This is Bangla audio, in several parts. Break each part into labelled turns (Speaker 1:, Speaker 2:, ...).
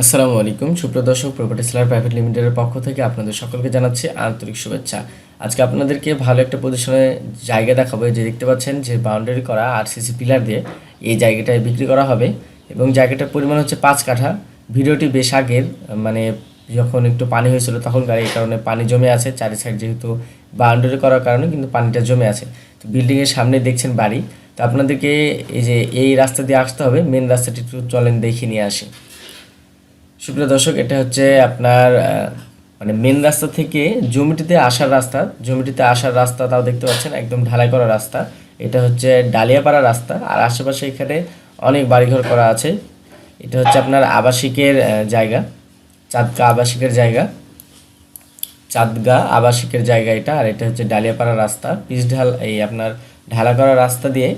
Speaker 1: আসসালামু আলাইকুম। সুপ্রদর্শক প্রপার্টি সেলার প্রাইভেট লিমিটেডের পক্ষ থেকে আপনাদের সকলকে জানাচ্ছি আন্তরিক শুভেচ্ছা। আজকে আপনাদেরকে ভালো একটা পজিশনে জায়গা দেখাবো। যে দেখতে পাচ্ছেন যে বাউন্ডারি করা আরসিসি পিলার দিয়ে এই জায়গাটায় বিক্রি করা হবে এবং জায়গাটার পরিমাণ হচ্ছে পাঁচ কাঠা। ভিডিওটি বেশ আগের মানে যখন একটু পানি হয়েছিল তখনকার এই কারণে পানি জমে আছে। চারি সাইড যেহেতু বাউন্ডারি করার কারণে কিন্তু পানিটা জমে আছে। তো বিল্ডিংয়ের সামনে দেখছেন বাড়ি। তো আপনাদেরকে এই যে এই রাস্তা দিয়ে আসতে হবে। মেন রাস্তাটি একটু চলেন দেখে নিয়ে আসি। সুপ্রিয় দর্শক, এটা হচ্ছে আপনার মানে মেন রাস্তা থেকে জমিটিতে আসার রাস্তা। জমিটিতে আসার রাস্তা তাও দেখতে পাচ্ছেন, একদম ঢালাই করা রাস্তা। এটা হচ্ছে ডালিয়াপাড়া রাস্তা, আর আশেপাশে এখানে অনেক বাড়িঘর করা আছে। এটা হচ্ছে আপনার আবাসিকের জায়গা চাঁদকা আবাসিকের জায়গা। চাঁদগা আবাসিকের জায়গা এটা, আর এটা হচ্ছে ডালিয়াপাড়া রাস্তা। পিচ ঢাল, এই আপনার ঢালা করা রাস্তা দিয়ে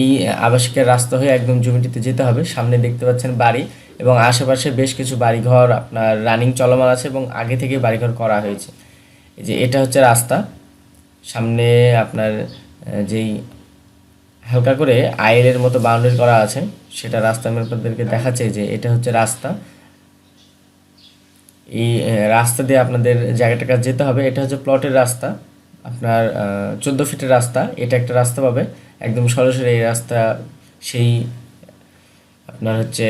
Speaker 1: এই আবাসিকের রাস্তা হয়ে একদম জমিটিতে যেতে হবে। সামনে দেখতে পাচ্ছেন বাড়ি। এবং আশেপাশে বেশ কিছু বাড়িঘর, আপনার রানিং চলমান আছে এবং আগে থেকে বাড়িঘর করা হয়েছে। যে এটা হচ্ছে রাস্তা। সামনে আপনার যেই হালকা করে আইলের মতো বাউন্ডারি করা আছে, সেটা রাস্তা আপনাদেরকে দেখাচ্ছে যে এটা হচ্ছে রাস্তা। এই রাস্তা দিয়ে আপনাদের জায়গাটার কাছে যেতে হবে। এটা হচ্ছে প্লটের রাস্তা। আপনার চোদ্দ ফিটের রাস্তা। এটা একটা রাস্তা পাবে। একদম সরাসরি এই রাস্তা, সেই আপনার হচ্ছে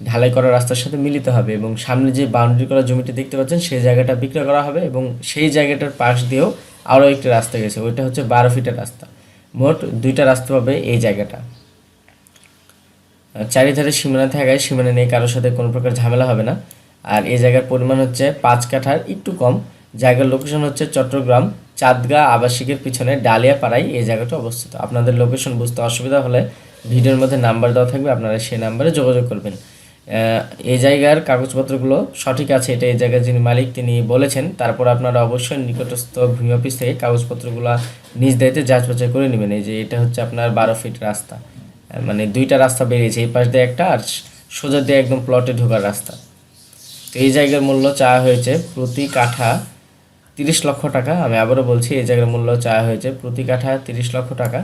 Speaker 1: ঢালাই করা রাস্তার সাথে মিলিত হবে এবং সামনে যে বাউন্ডারি করা জমিটি দেখতে পাচ্ছেন, সেই জায়গাটা বিক্রয় করা হবে এবং সেই জায়গাটার পাশ দিয়েও আরও একটি রাস্তা গেছে। ওইটা হচ্ছে বারো ফিটের রাস্তা। মোট দুইটা রাস্তা পাবে এই জায়গাটা। চারিধারে সীমানা থাকায় সীমানা নিয়ে কারোর সাথে কোনো প্রকার ঝামেলা হবে না। আর এই জায়গার পরিমাণ হচ্ছে পাঁচ কাঠার একটু কম। জায়গার লোকেশন হচ্ছে চট্টগ্রাম, চাঁদগা আবাসিকের পিছনে ডালিয়া ডালিয়াপাড়ায় এই জায়গাটা অবস্থিত। আপনাদের লোকেশন বুঝতে অসুবিধা হলে ভিডিওর মধ্যে নাম্বার দেওয়া থাকবে, আপনারা সেই নাম্বারে যোগাযোগ করবেন। এই জায়গার কাগজপত্রগুলো সঠিক আছে, এটা এই জায়গার যিনি মালিক তিনি বলেছেন। তারপর আপনারা অবশ্যই নিকটস্থ ভূমি অফিস থেকে কাগজপত্রগুলো নিজ দায়িত্বে যাচ বাছাই করে নেবেন। এই যে এটা হচ্ছে আপনার বারো ফিট রাস্তা। মানে দুইটা রাস্তা বেরিয়েছে, এই পাশ দিয়ে একটা আর সোজা দিয়ে একদম প্লটে ঢোকার রাস্তা। তো এই জায়গার মূল্য চাওয়া হয়েছে প্রতি কাঠা তিরিশ লক্ষ টাকা। আমি আবারও বলছি, এই জায়গার মূল্য চাওয়া হয়েছে প্রতি কাঠা তিরিশ লক্ষ টাকা।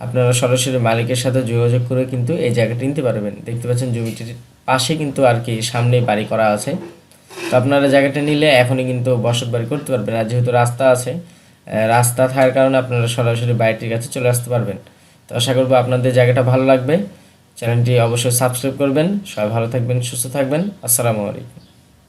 Speaker 1: আপনারা সরাসরি মালিকের সাথে যোগাযোগ করে কিন্তু এই জায়গাটি নিতে পারবেন। দেখতে পাচ্ছেন জমিটির পাশে কিন্তু আর কি সামনে বাড়ি করা আছে। তো আপনারা জায়গাটা নিলে এখনই কিন্তু বসত বাড়ি করতে পারবেন। আর যেহেতু রাস্তা আছে রাস্তা থাকার কারণে আপনারা সরাসরি বাড়িটির কাছে চলে আসতে পারবেন। তো আশা করব আপনাদের জায়গাটা ভালো লাগবে। চ্যানেলটি অবশ্যই সাবস্ক্রাইব করবেন। সবাই ভালো থাকবেন, সুস্থ থাকবেন। আসসালামু আলাইকুম।